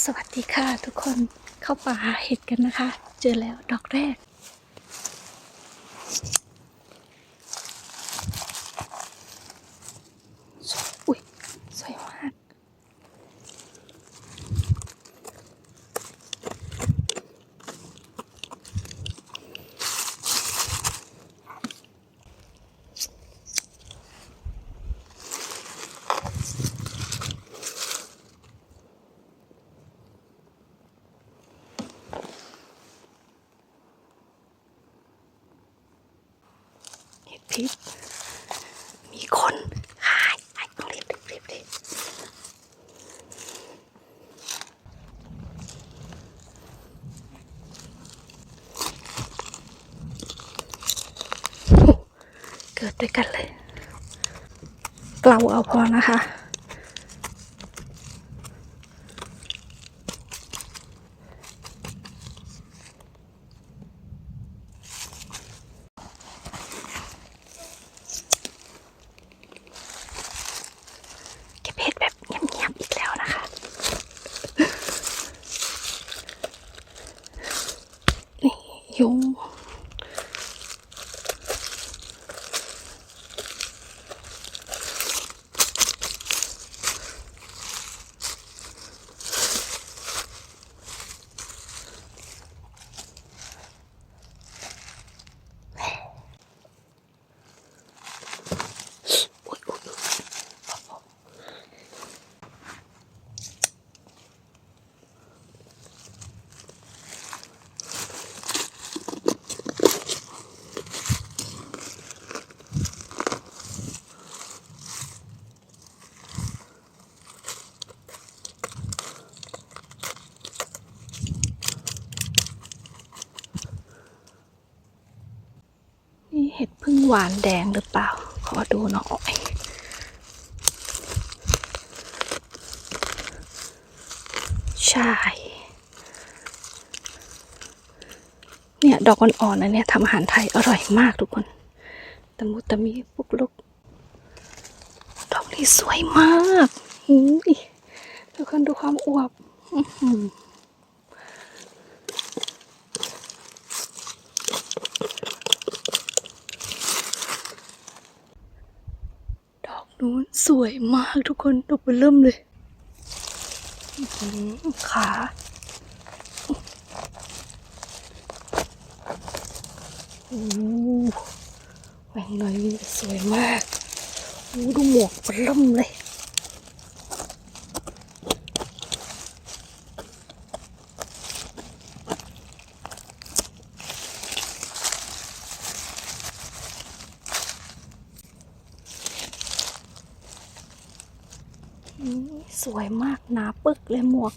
สวัสดีค่ะทุกคนเข้าป่าหาเห็ดกันนะคะ เจอแล้วดอกแรก สวยอุ้ยสวยมาก เห็ดพิษมีคนหายหายต้องรีบรีบรีบรีบโอ้ เกิดด้วยกันเลย เกลาเอาพอนะคะ เก็บเห็ดแบบเงียบๆอีกแล้วนะคะ นี่ยุงอุ๊ยอุ๊ยอุ๊ย นี่เหวานแดงหรือเปล่า ขอดูหน่อย ใช่ เนี่ย ดอกอ่อนๆนะเนี่ยทำอาหารไทยอร่อยมากทุกคน ตะมุตะมีปุกลุก ดอกนี้สวยมากหูยทุกคนดูความอวบ อือหือ ดอกนู้นส วยมากทุกคนดอกเบอเริ่มเลยขาโอ้แหวงหน่อยสวยมากดูหมวกเบอเริ่มเลย อืมส วยมากหนาปึกเลยหมวก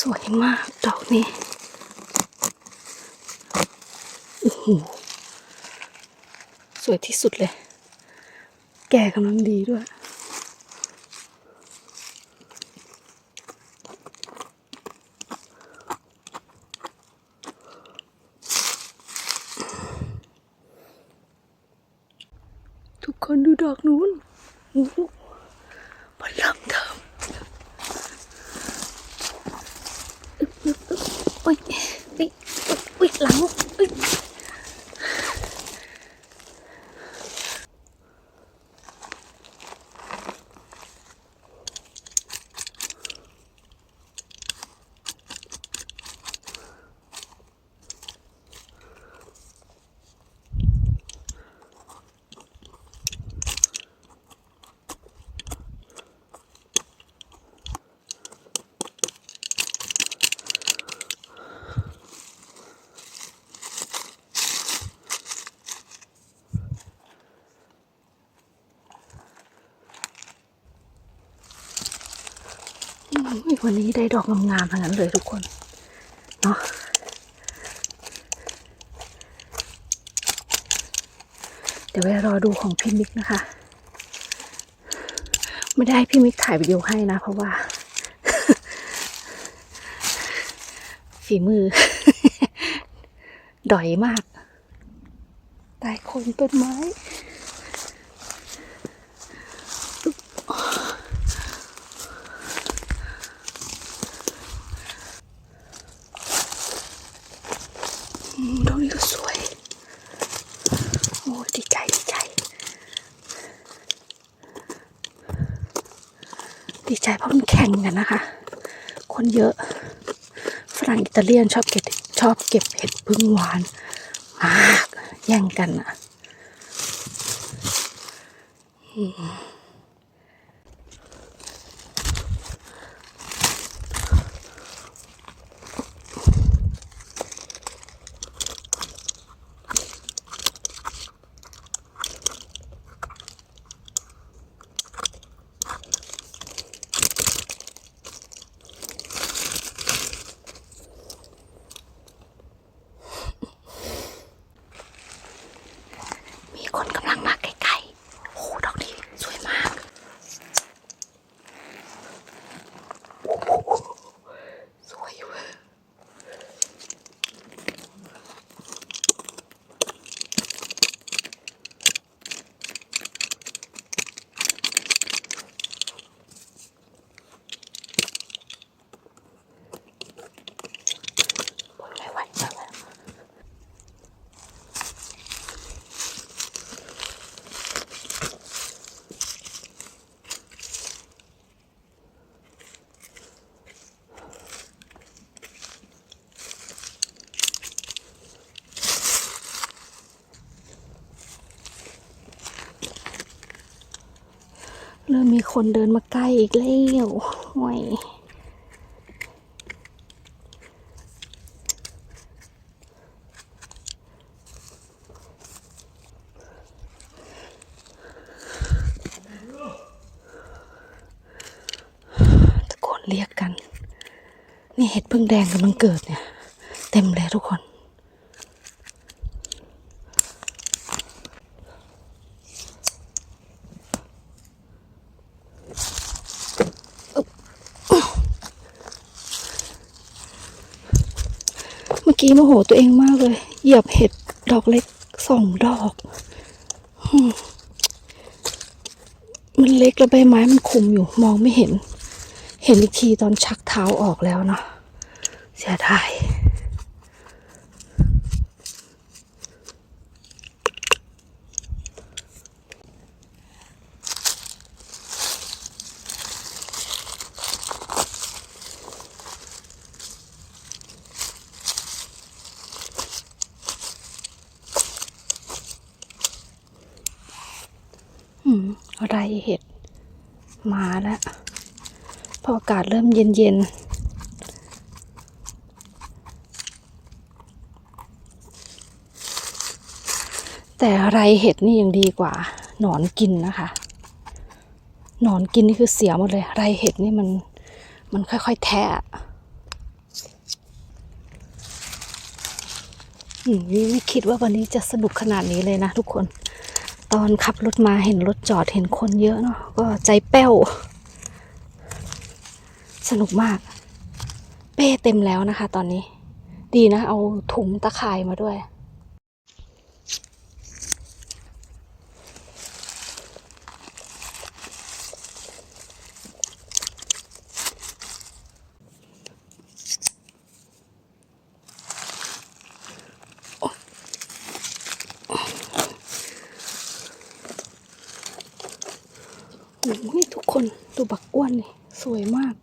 สวยมากดอกนี้โอ้โหสวยที่สุดเลย แก่กำลังดีด้วย วันนี้ได้ดอกงามๆทั้งนั้นเลยทุกคน เนาะเดี๋ยวไว้รอดูของพี่มิกนะคะ ไม่ได้พี่มิกถ่ายวิดีโอให้นะ เพราะว่า ฝีมือ ดอยมากต้โคนต้นไม้ อืมดอกนี้ก็สวย โอ้ยดีใจดีใจ ดี ใจเพราะมันแข่งกันนะคะ คนเยอะฝรั่งอิตาเลียนชอบเก็บชอบเก็บเห็ดพึ่งหวานมากแย่งกันอะ่ะมมีคนกำลังมาใกล้ๆ โอ้โหดอกนี้สวยมาก สวยอยู่เว้ยไม่ไหวไม่ไหว เริ่มมีคนเดินมาใกล้อีกแล้วห่วยตะโกนเรียกกัน นี่เห็ดพึ่งแดงกำลังเกิดเนี่ย เต็มเลยทุกคน กี้โมโหตัวเองมากเลย เหยียบเห็ดดอกเล็กสองดอกมมันเล็กแล้วใบไม้มันคุมอยู่มองไม่เห็น เห็นอีกทีตอนชักเท้าออกแล้วเนาะเสียดาย อืมอะไรเห็ด มาแล้ว พออากาศเริ่มเย็นๆแต่ไรเห็ดนี่ยังดีกว่า หนอนกินนะคะ หนอนกินนี่คือเสียหมดเลย ไรเห็ดนี่มันมันค่อยๆแทะอืมไม่คิดว่าวันนี้จะสนุกขนาดนี้เลยนะทุกคน ตอนขับรถมาเห็นรถจอดเห็นคนเยอะเนาะก็ใจแป้ว สนุกมาก เป้เต็มแล้วนะคะ ตอนนี้ ดีนะ เอาถุงตะข่ายมาด้วย โอ้ยทุกคนดูบักอ้วนนี่ สวยมาก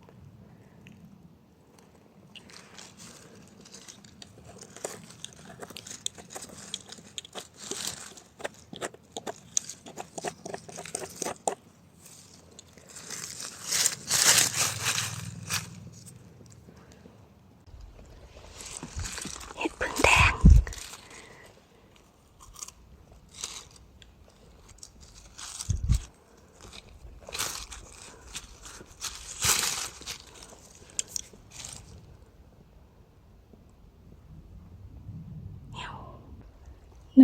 เห็ดพึ่งแดง อ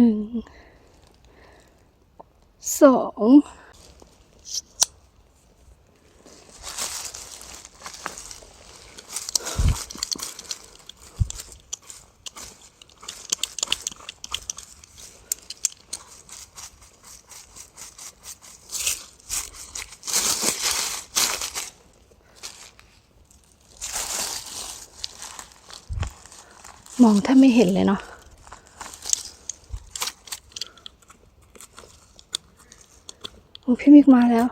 สองมองแทบไม่เห็นเลยเนาะ โอ้ พี่มิกมาแล้ว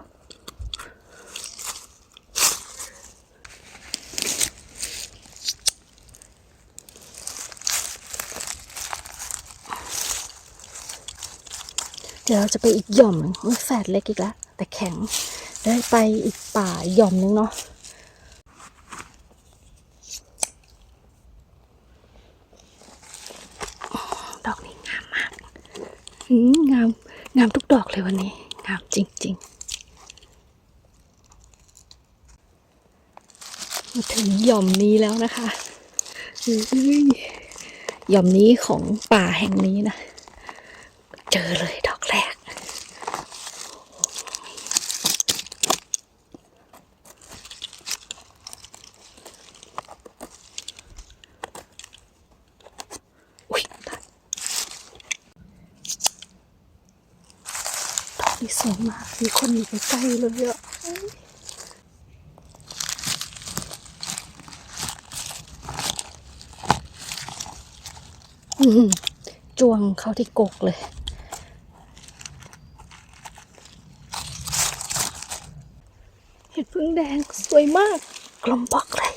เดี๋ยวเราจะไปอีกหย่อมหนึ่งอุ๊ยแฝดเล็กอีกแล้วแต่แข็งได้ไปอีกป่าหย่อมหนึงเนาะดอกนี้งามมากงามงามทุกดอกเลยวันนี้ งามจริง ๆ มาถึงห ย่อมนี้แล้วนะคะหย่อมนี้ของป่าแห่งนี้นะ เจอเลยดอกแรก อุ้ยดอกนี้สวยมาก มีคนอยู่ใกล้ๆเลยอะ จวงเข้าที่กกเลย เห็ดพึ่งแดงสวยมาก กลมบอกเลย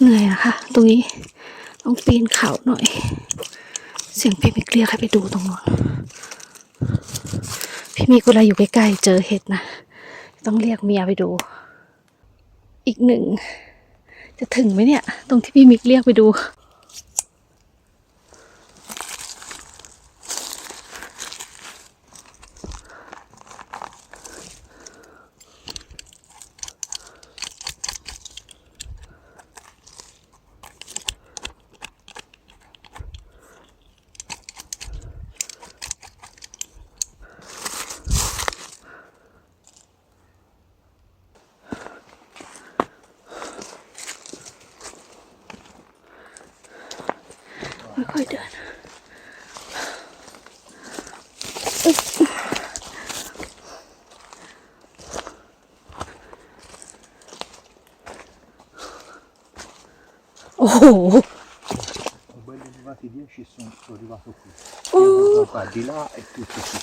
เหนื่อยนะคะ ต รงนี้ ต้องปีนเขาหน่อย เสียงพี่มิกเรียกให้ไปดูตรงนู้นพี่มิกเลาอยู่ใกล้ๆเจอเห็ดนะ ต้องเรียกเมียไปดู อีกหนึ่ง จะถึงไหมเนี่ย ตรงที่พี่มิกเรียกไปดู ค่อยๆเดินโอ้โห Sono belli arrivati 10 sono, sono arrivato qui. Oh. Io qua, di là e tutto qui.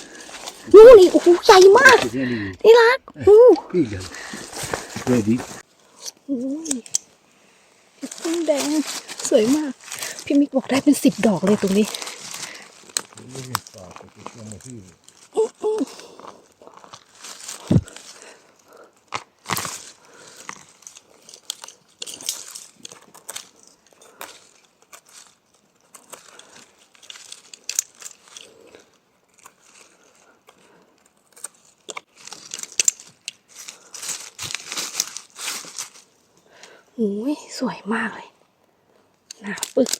นู่นอีกโอ้โหใหญ่มาก Che vieni qui. นี่รักโอ้ Pigliali. Vedi? โหเห็ด บอกได้เป็นสิบดอกเลยตรงนี้โอ้ยสวยมากเลยหนาปึก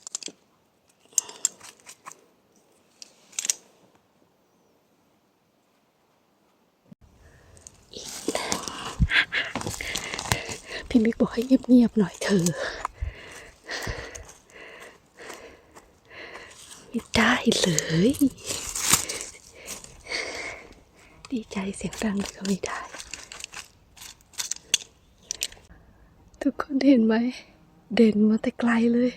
อีกหนึ่งพี่ มิกบอกให้เงียบๆหน่อยเธอ ไม่ได้เลย ดีใจเสียงดังก็ไม่ได้ ทุกคนเห็นไหม เด่นมาแต่ไกลเลย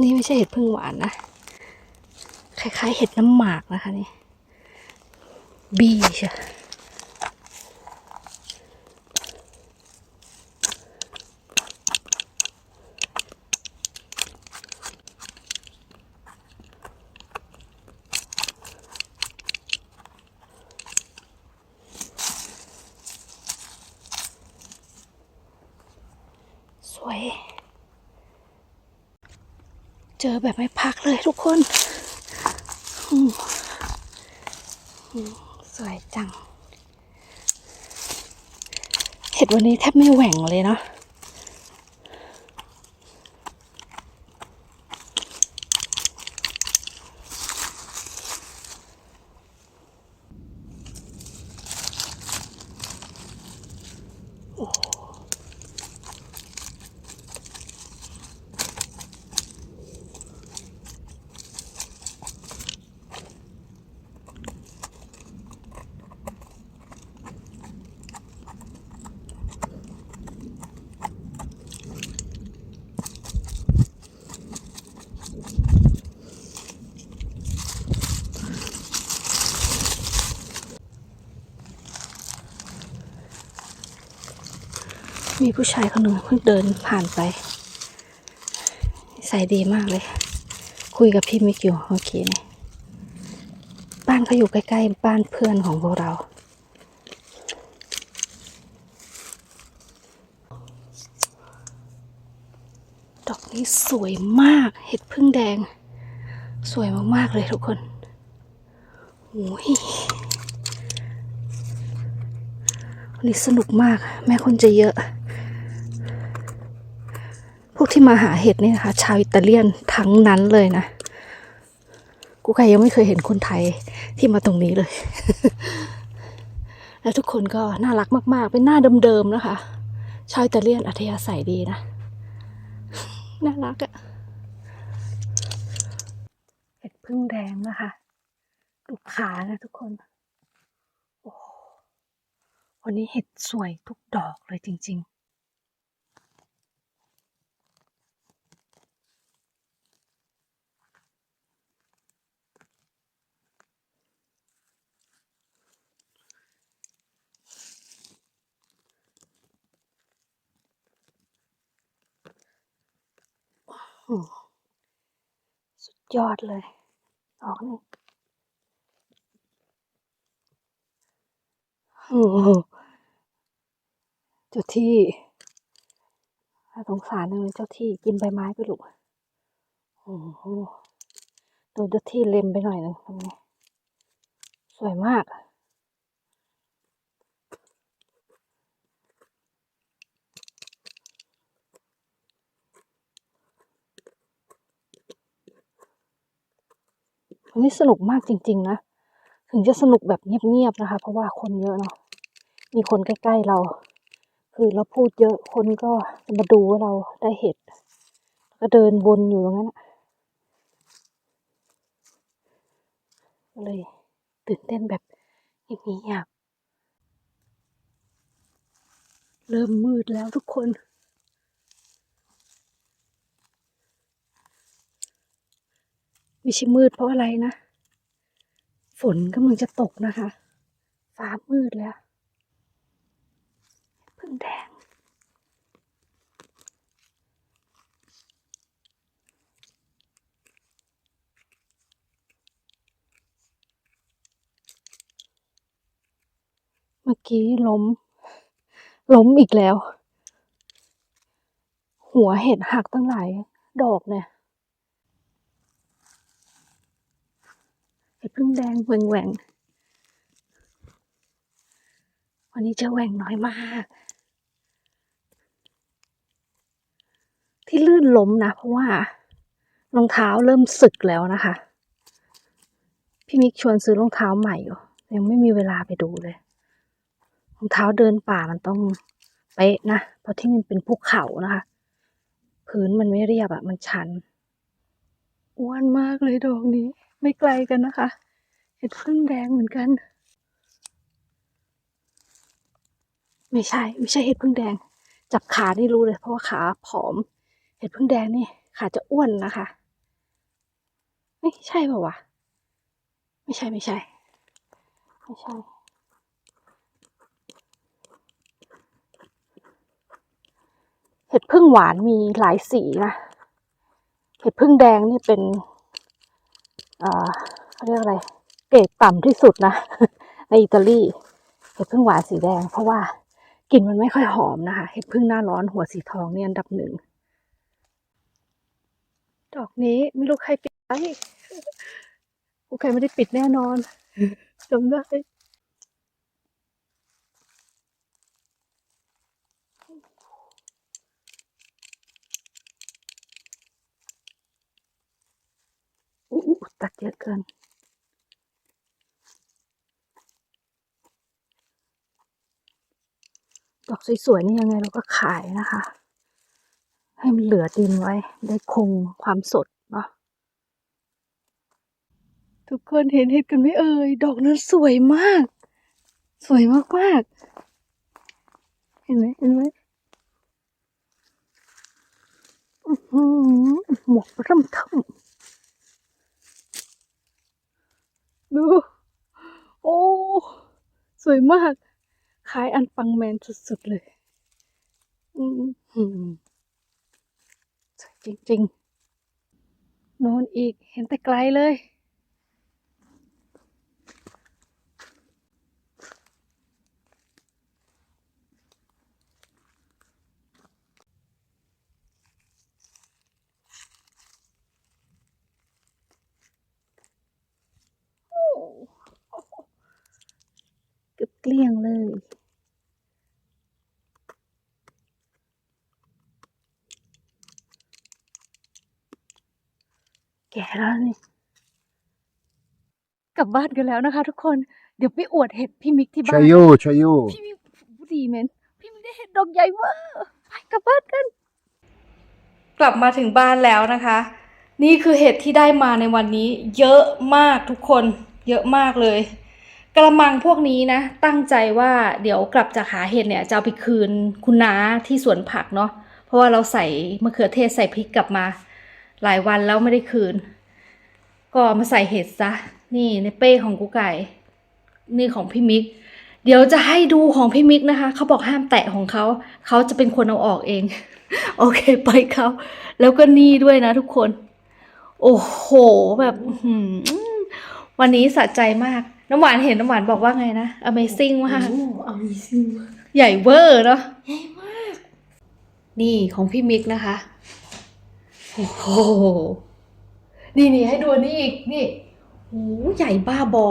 นี่ไม่ใช่เห็ดพึ่งหวานนะ คล้ายๆ เห็ดน้ำหมากนะคะนี่ บีใช่ สวย เจอแบบไม่พักเลยทุกคนสวยจัง เห็ดวันนี้แทบไม่แหว่งเลยเนาะ มีผู้ชายคนหนึ่งเพิ่งเดินผ่านไป ใส่ดีมากเลย คุยกับพี่มิกอยู่เมื่อกี้นี่บ้านเขาอยู่ใกล้ๆ บ้านเพื่อนของพวกเรา ดอกนี้สวยมาก เห็ดพึ่งแดง สวยมากๆเลยทุกคนโอ้ยวันนี้สนุกมาก แม้คนจะเยอะ ที่มาหาเห็ดนี่นะคะ ชาวอิตาเลียนทั้งนั้นเลยนะ กูไก่ยังไม่เคยเห็นคนไทยที่มาตรงนี้เลย แล้วทุกคนก็น่ารักมาก ๆ เป็นหน้าเดิมๆนะคะ ชาวอิตาเลียนอัธยาศัยดีนะ น่ารักอะเห็ดพึ่งแดงนะคะดูขานะทุกคนวันนี้เห็ดสวยทุกดอกเลยจริง ๆ สุดยอดเลย ออกนี่โอ้โหเจ้าที่สงสารจังเลยเจ้าที่กินใบไม้ไปลูกโอ้โหโดนเจ้าที่เล็มไปหน่อยนึงทำไงสวยมาก วันนี้สนุกมากจริง ๆ นะ ถึงจะสนุกแบบเงียบๆนะคะ เพราะว่าคนเยอะเนาะ มีคนใกล้ ๆเรา คือเราพูดเยอะคนก็จะมาดูว่าเราได้เห็ดแล้วก็เดินวนอยู่ตรงนั้นเลยตื่นเต้นแบบเงียบๆเริ่มมืดแล้วทุกคน ไม่ใช่มืดเพราะอะไรนะ ฝนกำลังจะตกนะคะ ฟ้ามืดแล้วเพึ่งแดง เมื่อกี้ล้ม ล้มอีกแล้ว หัวเห็ดหักตั้งหลายดอกเนี่ย เห็ด พึ่งแดงแหว่งแหว่งวันนี้จะแหว่งน้อยมาก ที่ลื่นล้มนะ เพราะว่ารองเท้าเริ่มสึกแล้วนะคะ พี่มิกชวนซื้อรองเท้าใหม่อยู่ยังไม่มีเวลาไปดูเลยรองเท้าเดินป่ามันต้องเป๊ะนะ เพราะที่มันเป็นภูเขานะคะ พื้นมันไม่เรียบอะมันชันอ้วนมากเลยดอกนี้ไม่ไกลกันนะคะ เห็ดพึ่งแดงเหมือนกัน ไม่ใช่ ไม่ใช่เห็ดพึ่งแดง จับขานี่รู้เลย เพราะว่าขาผอม เห็ดพึ่งแดงนี่ขาจะอ้วนนะคะไม่ใช่ป่าวะไม่ใช่ไม่ใช่ ไม่ใช่เห็ดพึ่งหวานมีหลายสีนะ เห็ดพึ่งแดงนี่เป็น เขาเรียกอะไร เกรดต่ำที่สุดนะ ในอิตาลีเห็ดพึ่งหวานสีแดง เพราะว่ากลิ่นมันไม่ค่อยหอมนะคะเห็ดพึ่งหน้าร้อนหัวสีทองเนี่ยอันดับหนึ่งดอกนี้ไม่รู้ใครปิดไว้กูใครไม่ได้ปิดแน่นอนจำได้ อู้อู้ ตัดเยอะเกิน ดอกสวยๆนี่ยังไงเราก็ขายนะคะ ให้มันเหลือดินไว้ ได้คงความสดเนาะทุกคนเห็นเห็ดกันไหมเอ่ย ดอกนั้นสวยมาก สวยมากๆเห็นไหมเห็นไหมหมวกร่ำท่ำ ดู โอ้ สวยมากคล้ายอันปังแมนสุดๆเลยอืมหืมสวยจริงๆ โน่นอีกเห็นแต่ไกลเลย โอ้ เกือบเกลี้ยงเลย แก่แล้วนี่กลับบ้านกันแล้วนะคะ ทุกคน เดี๋ยวไปอวดเห็ดพี่มิกที่บ้าน C'hai io, c'hai io. พี่มิกบุดีเมนพี่มิกได้เห็ดดอกใหญ่เวอร์ไปกลับบ้านกัน กลับมาถึงบ้านแล้วนะคะ นี่คือเห็ดที่ได้มาในวันนี้ เยอะมากทุกคน เยอะมากเลย กระมังพวกนี้นะ ตั้งใจว่าเดี๋ยวกลับจากหาเห็ดเนี่ยจะเอาไปคืนคุณน้าที่สวนผักเนาะเพราะว่าเราใส่มะเขือเทศใส่พริกกลับมา หลายวันแล้วไม่ได้คืน ก็มาใส่เห็ดซะ นี่ในเป้ของกูไก่ นี่ของพี่มิก เดี๋ยวจะให้ดูของพี่มิกนะคะ เขาบอกห้ามแตะของเขา เขาจะเป็นคนเอาออกเอง โอเคไปเขาแล้วก็นี่ด้วยนะทุกคน โอ้โหแบบวันนี้สะใจมาก น้ำหวานเห็นน้ำหวานบอกว่าไงนะ Amazing มากโอ้ Amazing มากใหญ่เวอร์เนาะ ใหญ่มาก นี่ของพี่มิกนะคะ โอ้โห นี่นี่ให้ดูอันนี่อีก นี่โอ้โหใหญ่บ้าบอ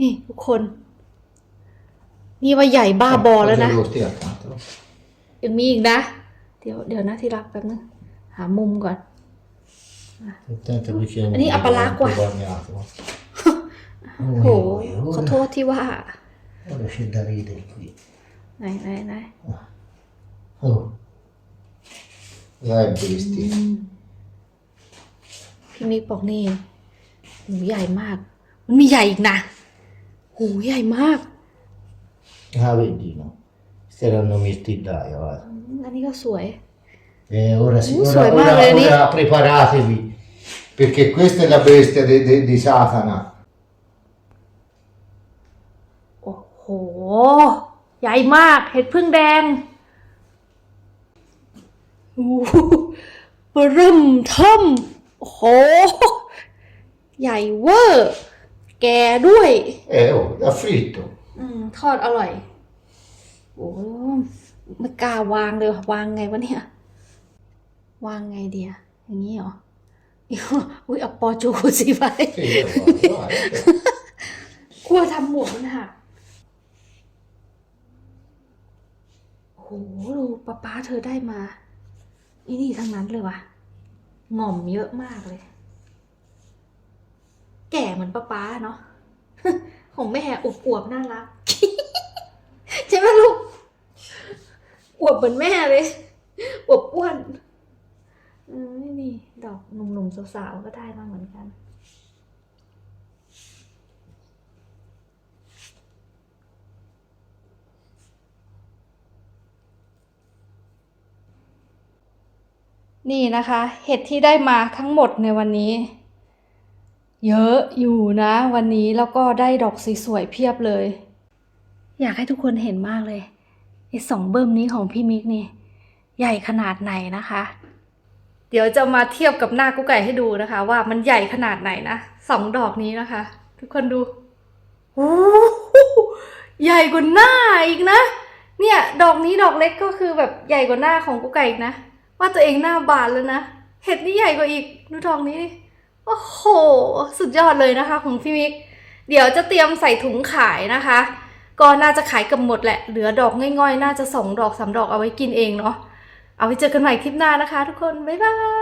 นี่ทุกคน นี่ว่าใหญ่บ้าบอแล้วนะ Lo stia accanto. ยังมีอีกนะ เดี๋ยวเดี๋ยวนะที่รักแป๊บนึง หามุมก่อน Attento perché Lì a Palacqua. bagnato. โหขอโทษที่ว่า Ora c'è da ridere qui. ไหนไหนไหน Oh. Dai, bestia. พี่มิกบอกนี่หูใหญ่มาก มันมีใหญ่อีกนะหูใหญ่มาก Ah, vedi, no? Questi erano mirtilli, guarda. อืมอันนี้ก็สวย E ora, sì, Uh, ora, suoi ora- madre lì. ora preparatevi, perché questa è la bestia de- de- di Satana. โอ้โห ใหญ่มากเห็ดพึ่งแดงโอ้โหเบอร์เริ่มเทิมโอ้โห ใหญ่เวอร์ แกด้วย Eh, oh, da fritto. อืมทอดอร่อย โอ้ไม่กล้าวางเลยว่ะวางไงวะเนี่ย วางไงเดียอย่างนี้เหรอ อุ้ยเอาปอจูสิไป Sì, guarda, guarda. กลัวทำหมวกมันหักโอ้โหดูป้าป้าเธอได้มาอีนี่ทั้งนั้นเลยว่ะหง่อมเยอะมากเลย แก่เหมือนป้าป้าเนาะของแม่อวบๆน่ารักใช่ไหมลูกอวบเหมือนแม่เลยอวบอ้วนอืมนี่ดอกหนุ่มๆสาวๆก็ได้มาเหมือนกัน นี่นะคะ เห็ดที่ได้มาทั้งหมดในวันนี้ เยอะอยู่นะ วันนี้แล้วก็ได้ดอกสวยๆเพียบเลย อยากให้ทุกคนเห็นมากเลยไอ้สองเบิ้มนี้ของพี่มิกนี่ ใหญ่ขนาดไหนนะคะ เดี๋ยวจะมาเทียบกับหน้ากุ๊กไก่ให้ดูนะคะ ว่ามันใหญ่ขนาดไหนนะสองดอกนี้นะคะ ทุกคนดูโอ้ใหญ่กว่าหน้าอีกนะ เนี่ย ดอกนี้ดอกเล็กก็คือแบบใหญ่กว่าหน้าของกุ๊กไก่อีกนะ ว่าตัวเองหน้าบานแล้วนะ เห็ดนี่ใหญ่กว่าอีก ดูทองนี้ดิโอ้โห สุดยอดเลยนะคะของพี่มิก เดี๋ยวจะเตรียมใส่ถุงขายนะคะ ก็น่าจะขายกับหมดแหละ เหลือดอกง่อยๆ น่าจะสองดอกสามดอกเอาไว้กินเองเนาะ เอาไว้เจอกันใหม่คลิปหน้านะคะ ทุกคน บ๊ายบาย